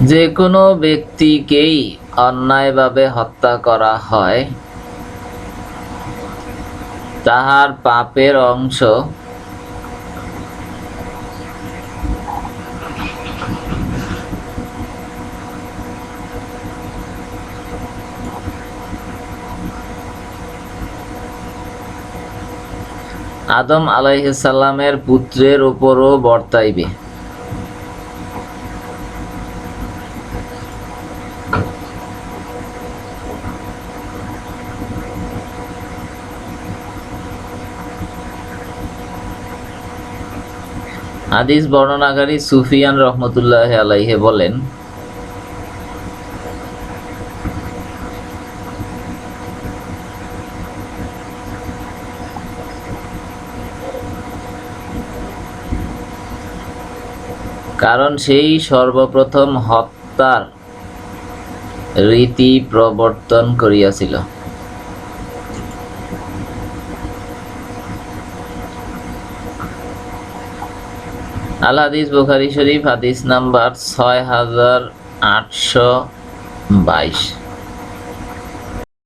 যে কোনো ব্যক্তিকেই অন্যায়ভাবে হত্যা করা হয়, তাহার পাপের অংশ আদম আলাইহিসাল্লামের পুত্রের উপরও বর্তাইবে। হাদিস বর্ণনাকারী সুফিয়ান রহমতুল্লাহ আলাইহে বলেন কারণ সেই সর্বপ্রথম হত্যার রীতি প্রবর্তন করিয়াছিল। আল হাদিস বুখারি শরীফ হাদিস নাম্বার ছয় হাজার আটশো বাইশ।